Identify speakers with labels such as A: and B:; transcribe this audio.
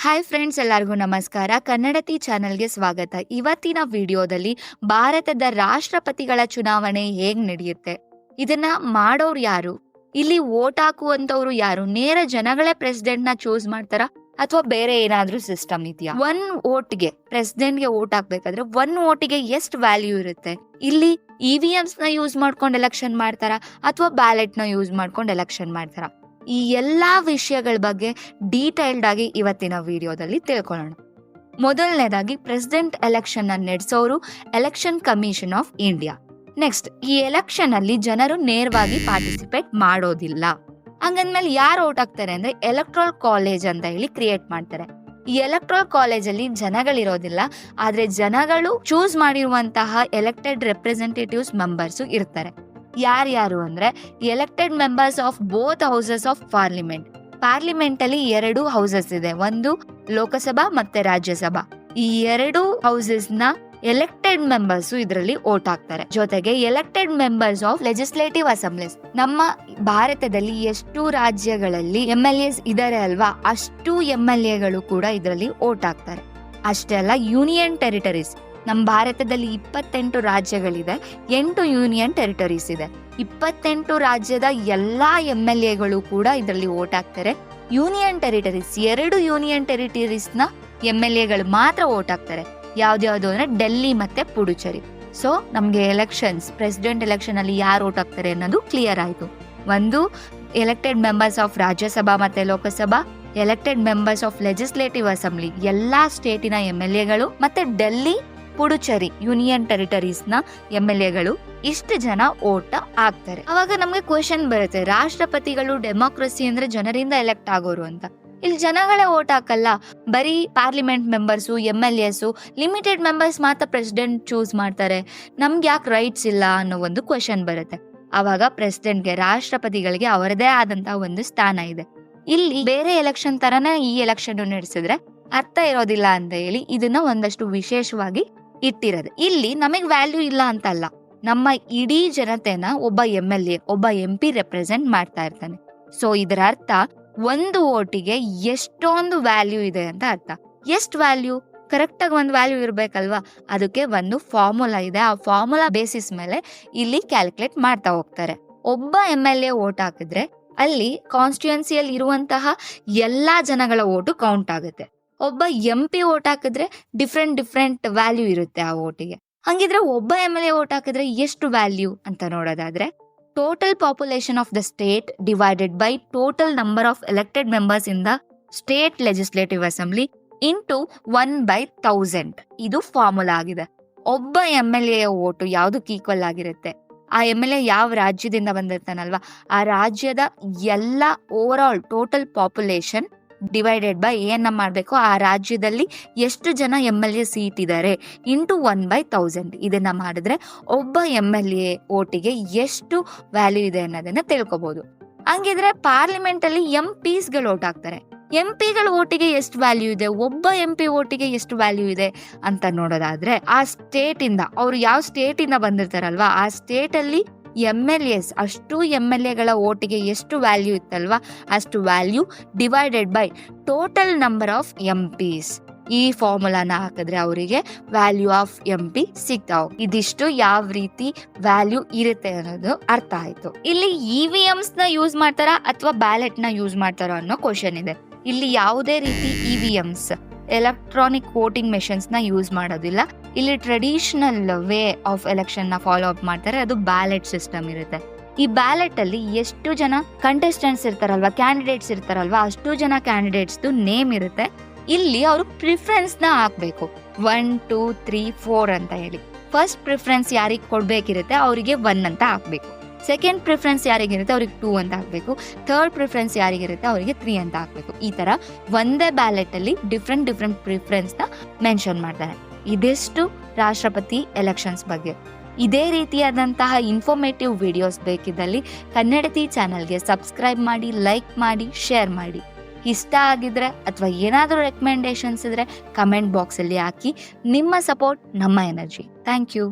A: Hi friends ಎಲ್ಲರಿಗೂ ನಮಸ್ಕಾರ. ಕನ್ನಡತಿ ಚಾನೆಲ್ಗೆ ಸ್ವಾಗತ. ಇವತ್ತಿನ ವಿಡಿಯೋದಲ್ಲಿ ಭಾರತದ ರಾಷ್ಟ್ರಪತಿಗಳ ಚುನಾವಣೆ ಹೇಗ್ ನಡೆಯುತ್ತೆ? ಇದನ್ನ ಮಾಡೋರು ಯಾರು? ಇಲ್ಲಿ ವೋಟ್ ಹಾಕುವಂತವ್ರು ಯಾರು? ನೇರ ಜನಗಳೇ ಪ್ರೆಸಿಡೆಂಟ್ನ ಚೂಸ್ ಮಾಡ್ತಾರ? ಅಥವಾ ಬೇರೆ ಏನಾದ್ರೂ ಸಿಸ್ಟಮ್ ಇದೆಯಾ? ಒನ್ ವೋಟ್ಗೆ ಪ್ರೆಸಿಡೆಂಟ್ಗೆ ವೋಟ್ ಹಾಕ್ಬೇಕಾದ್ರೆ ಒನ್ ವೋಟಿಗೆ ಎಷ್ಟು ವ್ಯಾಲ್ಯೂ ಇರುತ್ತೆ? ಇಲ್ಲಿ ಇ ವಿ ಎಮ್ಸ್ನ ಯೂಸ್ ಮಾಡ್ಕೊಂಡು ಎಲೆಕ್ಷನ್ ಮಾಡ್ತಾರ? ಅಥವಾ ಬ್ಯಾಲೆಟ್ನ ಯೂಸ್ ಮಾಡ್ಕೊಂಡು ಎಲೆಕ್ಷನ್ ಮಾಡ್ತಾರ? ಈ ಎಲ್ಲ ವಿಷಯಗಳ ಬಗ್ಗೆ ಡೀಟೈಲ್ಡ್ ಆಗಿ ಇವತ್ತಿನ ವಿಡಿಯೋದಲ್ಲಿ ತಿಳ್ಕೊಳ್ಳೋಣ. ಮೊದಲನೇದಾಗಿ ಪ್ರೆಸಿಡೆಂಟ್ ಎಲೆಕ್ಷನ್ ಅನ್ನು ನಡೆಸೋರು election commission of India next ಈ ಎಲೆಕ್ಷನ್ ಅಲ್ಲಿ ಜನರು ನೇರವಾಗಿ ಪಾರ್ಟಿಸಿಪೇಟ್ ಮಾಡೋದಿಲ್ಲ. ಹಂಗಂದ್ಮೇಲೆ ಯಾರು ಓಟ್ ಆಗ್ತಾರೆ ಅಂದ್ರೆ ಎಲೆಕ್ಟ್ರಲ್ ಕಾಲೇಜ್ ಅಂತ ಹೇಳಿ ಕ್ರಿಯೇಟ್ ಮಾಡ್ತಾರೆ. ಈ ಎಲೆಕ್ಟ್ರಲ್ ಕಾಲೇಜ್ ಅಲ್ಲಿ ಜನಗಳಿರೋದಿಲ್ಲ, ಆದ್ರೆ ಜನಗಳು ಚೂಸ್ ಮಾಡಿರುವಂತಹ ಎಲೆಕ್ಟೆಡ್ ರೆಪ್ರೆಸೆಂಟೇಟಿವ್ಸ್ ಮೆಂಬರ್ಸ್ ಇರ್ತಾರೆ. ಯಾರ್ಯಾರು ಅಂದ್ರೆ elected members of both houses of parliament parliament ಅಲ್ಲಿ ಎರಡು ಹೌಸಸ್ ಇದೆ. ಒಂದು ಲೋಕಸಭಾ ಮತ್ತೆ ರಾಜ್ಯಸಭಾ. ಈ ಎರಡು ಹೌಸಸ್ನ ಎಲೆಕ್ಟೆಡ್ ಮೆಂಬರ್ಸ್ ಇದರಲ್ಲಿ ಓಟ್ ಹಾಕ್ತಾರೆ. ಜೊತೆಗೆ elected members of legislative assemblies ನಮ್ಮ ಭಾರತದಲ್ಲಿ ಎಷ್ಟು ರಾಜ್ಯಗಳಲ್ಲಿ ಎಂ ಎಲ್ ಎಸ್ ಇದಾರೆ ಅಲ್ವಾ? ಅಷ್ಟು ಎಂ ಎಲ್ ಎಗಳು ಕೂಡ ಇದರಲ್ಲಿ ಓಟ್ ಹಾಕ್ತಾರೆ. ಅಷ್ಟೇ ಅಲ್ಲ ಯೂನಿಯನ್ ಟೆರಿಟರೀಸ್ ನಮ್ಮ ಭಾರತದಲ್ಲಿ ಇಪ್ಪತ್ತೆಂಟು ರಾಜ್ಯಗಳಿದೆ, ಎಂಟು ಯೂನಿಯನ್ ಟೆರಿಟರೀಸ್ ಇದೆ. ಇಪ್ಪತ್ತೆಂಟು ರಾಜ್ಯದ ಎಲ್ಲ ಎಂ ಎಲ್ ಎಗಳು ಕೂಡ ಇದರಲ್ಲಿ ವೋಟ್ ಹಾಕ್ತಾರೆ. ಯೂನಿಯನ್ ಟೆರಿಟರೀಸ್, ಎರಡು ಯೂನಿಯನ್ ಟೆರಿಟರೀಸ್ನ ಎಂ ಎಲ್ ಎಗಳು ಮಾತ್ರ ವೋಟ್ ಹಾಕ್ತಾರೆ. ಯಾವ್ದ್ಯಾವ್ದು ಅಂದ್ರೆ ಡೆಲ್ಲಿ ಮತ್ತೆ ಪುಡುಚೇರಿ. ಸೊ ನಮಗೆ ಎಲೆಕ್ಷನ್ಸ್ ಪ್ರೆಸಿಡೆಂಟ್ ಎಲೆಕ್ಷನ್ ಅಲ್ಲಿ ಯಾರು ವೋಟ್ ಹಾಕ್ತಾರೆ ಅನ್ನೋದು ಕ್ಲಿಯರ್ ಆಯ್ತು. ಒಂದು ಎಲೆಕ್ಟೆಡ್ ಮೆಂಬರ್ಸ್ ಆಫ್ ರಾಜ್ಯಸಭಾ ಮತ್ತೆ Lok Sabha elected members of legislative assembly ಎಲ್ಲಾ ಸ್ಟೇಟಿನ ಎಂ ಎಲ್ ಎಗಳು ಮತ್ತೆ ಡೆಲ್ಲಿ ಪುಡುಚೇರಿ ಯೂನಿಯನ್ ಟೆರಿಟರೀಸ್ನ ಎಂ ಎಲ್ ಎಗಳು ಇಷ್ಟು ಜನ ಓಟ್ ಆಗ್ತಾರೆ ಅವಾಗ ನಮ್ಗೆ ಕ್ವಶನ್ ಬರುತ್ತೆ, ರಾಷ್ಟ್ರಪತಿಗಳು ಡೆಮೋಕ್ರಸಿ ಅಂದ್ರೆ ಜನರಿಂದ ಎಲೆಕ್ಟ್ ಆಗೋರು ಅಂತ. ಇಲ್ಲಿ ಜನಗಳೇ ಓಟ್ ಹಾಕಲ್ಲ. ಬರೀ parliament members M L S limited members ಮಾತ್ರ ಪ್ರೆಸಿಡೆಂಟ್ ಚೂಸ್ ಮಾಡ್ತಾರೆ. ನಮ್ಗೆ ಯಾಕೆ ರೈಟ್ಸ್ ಇಲ್ಲ ಅನ್ನೋ ಒಂದು ಕ್ವಶನ್ ಬರುತ್ತೆ. ಅವಾಗ ಪ್ರೆಸಿಡೆಂಟ್ಗೆ, ರಾಷ್ಟ್ರಪತಿಗಳಿಗೆ ಅವರದೇ ಆದಂತಹ ಒಂದು ಸ್ಥಾನ ಇದೆ. ಇಲ್ಲಿ ಬೇರೆ ಎಲೆಕ್ಷನ್ ತರನೇ ಈ ಎಲೆಕ್ಷನ್ ನಡೆಸಿದ್ರೆ ಅರ್ಥ ಇರೋದಿಲ್ಲ ಅಂತ ಹೇಳಿ ಇದನ್ನ ಒಂದಷ್ಟು ವಿಶೇಷವಾಗಿ ಇಟ್ಟಿರೋದು. ಇಲ್ಲಿ ನಮಗೆ ವ್ಯಾಲ್ಯೂ ಇಲ್ಲ ಅಂತಲ್ಲ. ನಮ್ಮ ಇಡೀ ಜನತೆನ ಒಬ್ಬ ಎಂ ಎಲ್ ಎ ಒಬ್ಬ ಎಂ ಪಿ ರೆಪ್ರೆಸೆಂಟ್ ಮಾಡ್ತಾ ಇರ್ತಾನೆ. ಸೊ ಇದರ ಅರ್ಥ ಒಂದು ಓಟಿಗೆ ಎಷ್ಟೊಂದು ವ್ಯಾಲ್ಯೂ ಇದೆ ಅಂತ ಅರ್ಥ. ಎಷ್ಟು ವ್ಯಾಲ್ಯೂ ಕರೆಕ್ಟ್ ಆಗಿ ಒಂದು ವ್ಯಾಲ್ಯೂ ಇರಬೇಕಲ್ವಾ? ಅದಕ್ಕೆ ಒಂದು ಫಾರ್ಮುಲಾ ಇದೆ. ಆ ಫಾರ್ಮುಲಾ ಬೇಸಿಸ್ ಮೇಲೆ ಇಲ್ಲಿ ಕ್ಯಾಲ್ಕುಲೇಟ್ ಮಾಡ್ತಾ ಹೋಗ್ತಾರೆ. ಒಬ್ಬ ಎಂ ಎಲ್ ಎ ಓಟ್ ಹಾಕಿದ್ರೆ ಅಲ್ಲಿ ಕಾನ್ಸ್ಟಿಟ್ಯೂನ್ಸಿಯಲ್ಲಿ ಇರುವಂತಹ ಎಲ್ಲಾ ಜನಗಳ ಓಟು ಕೌಂಟ್ ಆಗುತ್ತೆ. ಒಬ್ಬ ಎಂ ಪಿ ಓಟ್ ಹಾಕಿದ್ರೆ ಡಿಫ್ರೆಂಟ್ ಡಿಫ್ರೆಂಟ್ ವ್ಯಾಲ್ಯೂ ಇರುತ್ತೆ ಆ ಓಟಿಗೆ ಹಂಗಿದ್ರೆ ಒಬ್ಬ ಎಂ ಎಲ್ ಎ ಓಟ್ ಹಾಕಿದ್ರೆ ಎಷ್ಟು ವ್ಯಾಲ್ಯೂ ಅಂತ ನೋಡೋದಾದ್ರೆ total population of the state divided by total number of elected members in the state legislative assembly into one by thousand ಇದು ಫಾರ್ಮುಲಾ ಆಗಿದೆ. ಒಬ್ಬ ಎಂ ಎಲ್ ಎ ಓಟು ಯಾವ್ದಕ್ಕೆ equal ಆಗಿರುತ್ತೆ? ಆ ಎಂ ಎಲ್ ಎ ಯಾವ ರಾಜ್ಯದಿಂದ ಬಂದಿರ್ತಾನಲ್ವಾ? ಆ ರಾಜ್ಯದ ಎಲ್ಲ over all total population divided by ಏನ ಮಾಡಬೇಕು. ಆ ರಾಜ್ಯದಲ್ಲಿ ಎಷ್ಟು ಜನ ಎಂ ಎಲ್ ಎ ಸೀಟ್ ಇದ್ದಾರೆ ಇಂಟು ಒನ್ ಬೈ ತೌಸಂಡ್ ಇದನ್ನು ಮಾಡಿದ್ರೆ ಒಬ್ಬ ಎಂ ಎಲ್ ಎ ಓಟಿಗೆ ಎಷ್ಟು ವ್ಯಾಲ್ಯೂ ಇದೆ ಅನ್ನೋದನ್ನ ತಿಳ್ಕೊಬಹುದು ಹಂಗಿದ್ರೆ ಪಾರ್ಲಿಮೆಂಟಲ್ಲಿ ಎಂ ಪಿಸ್ಗಳು ಓಟ್ ಹಾಕ್ತಾರೆ. ಎಂ ಪಿಗಳ ಓಟಿಗೆ ಎಷ್ಟು ವ್ಯಾಲ್ಯೂ ಇದೆ? ಒಬ್ಬ ಎಂ ಪಿ ಓಟಿಗೆ ಎಷ್ಟು ವ್ಯಾಲ್ಯೂ ಇದೆ ಅಂತ ನೋಡೋದಾದ್ರೆ ಆ ಸ್ಟೇಟ್ ಇಂದ, ಅವ್ರು ಯಾವ ಸ್ಟೇಟ್ ಇಂದ ಬಂದಿರ್ತಾರಲ್ವಾ, ಆ ಸ್ಟೇಟ್ ಅಲ್ಲಿ ಎಂ ಎಲ್ ಎಸ್ ಅಷ್ಟು ಎಂ ಎಲ್ ಎಗಳ ಓಟಿಗೆ ಎಷ್ಟು ವ್ಯಾಲ್ಯೂ ಇತ್ತಲ್ವಾ? ಅಷ್ಟು value divided by total number of M Ps ಈ ಫಾರ್ಮುಲಾನ ಹಾಕಿದ್ರೆ ಅವರಿಗೆ ವ್ಯಾಲ್ಯೂ ಆಫ್ ಎಂ ಪಿ ಸಿಗ್ತಾವ್. ಇದಿಷ್ಟು ಯಾವ ರೀತಿ ವ್ಯಾಲ್ಯೂ ಇರುತ್ತೆ ಅನ್ನೋದು ಅರ್ಥ ಆಯ್ತು. ಇಲ್ಲಿ ಇ ವಿ ಎಮ್ಸ್ನ ಯೂಸ್ ಮಾಡ್ತಾರಾ ಅಥವಾ ಬ್ಯಾಲೆಟ್ನ ಯೂಸ್ ಮಾಡ್ತಾರೋ ಅನ್ನೋ ಕ್ವಶನ್ ಇದೆ. ಇಲ್ಲಿ ಯಾವುದೇ ರೀತಿ E V Ms electronic voting ಮೆಷಿನ್ಸ್ನ use ಮಾಡೋದಿಲ್ಲ. ಇಲ್ಲಿ ಟ್ರೆಡಿಷನಲ್ ವೇ ಆಫ್ ಎಲೆಕ್ಷನ್ನ ಫಾಲೋ ಅಪ್ ಮಾಡ್ತಾರೆ, ಅದು ಬ್ಯಾಲೆಟ್ ಸಿಸ್ಟಮ್ ಇರುತ್ತೆ. ಈ ಬ್ಯಾಲೆಟ್ ಅಲ್ಲಿ ಎಷ್ಟು ಜನ ಕಂಟೆಸ್ಟೆಂಟ್ಸ್ ಇರ್ತಾರಲ್ವಾ ಕ್ಯಾಂಡಿಡೇಟ್ಸ್ ಇರ್ತಾರಲ್ವಾ, ಅಷ್ಟು ಜನ ಕ್ಯಾಂಡಿಡೇಟ್ಸ್ ನೇಮ್ ಇರುತ್ತೆ. ಇಲ್ಲಿ ಅವರು ಪ್ರಿಫರೆನ್ಸ್ನ ಹಾಕ್ಬೇಕು. ಒನ್ ಟೂ ತ್ರೀ ಫೋರ್ ಅಂತ ಹೇಳಿ. ಫಸ್ಟ್ ಪ್ರಿಫರೆನ್ಸ್ ಯಾರಿಗೆ ಕೊಡಬೇಕಿರುತ್ತೆ, ಅವರಿಗೆ ಒನ್ ಅಂತ ಹಾಕ್ಬೇಕು. ಸೆಕೆಂಡ್ ಪ್ರಿಫರೆನ್ಸ್ ಯಾರಿಗಿರುತ್ತೆ, ಅವ್ರಿಗೆ ಟೂ ಅಂತ ಹಾಕ್ಬೇಕು. ಥರ್ಡ್ ಪ್ರಿಫರೆನ್ಸ್ ಯಾರಿಗಿರುತ್ತೆ, ಅವರಿಗೆ ತ್ರೀ ಅಂತ ಹಾಕಬೇಕು. ಈ ತರ ಒಂದೇ ಬ್ಯಾಲೆಟ್ ಅಲ್ಲಿ ಡಿಫ್ರೆಂಟ್ ಡಿಫ್ರೆಂಟ್ ಪ್ರಿಫರೆನ್ಸ್ನ ಮೆನ್ಷನ್ ಮಾಡ್ತಾರೆ. ಇದಿಷ್ಟು ರಾಷ್ಟ್ರಪತಿ ಎಲೆಕ್ಷನ್ಸ್ ಬಗ್ಗೆ. ಇದೇ ರೀತಿಯಾದಂತಹ ಇನ್ಫಾರ್ಮೇಟಿವ್ ವಿಡಿಯೋಸ್ ಬೇಕಿದ್ದಲ್ಲಿ ಕನ್ನಡತಿ ಚಾನಲ್ಗೆ ಸಬ್ಸ್ಕ್ರೈಬ್ ಮಾಡಿ ಲೈಕ್ ಮಾಡಿ ಶೇರ್ ಮಾಡಿ. ಇಷ್ಟ ಆಗಿದ್ರೆ ಅಥವಾ ಏನಾದರೂ ರೆಕಮೆಂಡೇಶನ್ಸ್ ಇದ್ರೆ ಕಮೆಂಟ್ ಬಾಕ್ಸಲ್ಲಿ ಹಾಕಿ. ನಿಮ್ಮ ಸಪೋರ್ಟ್ ನಮ್ಮ ಎನರ್ಜಿ ಥ್ಯಾಂಕ್ ಯು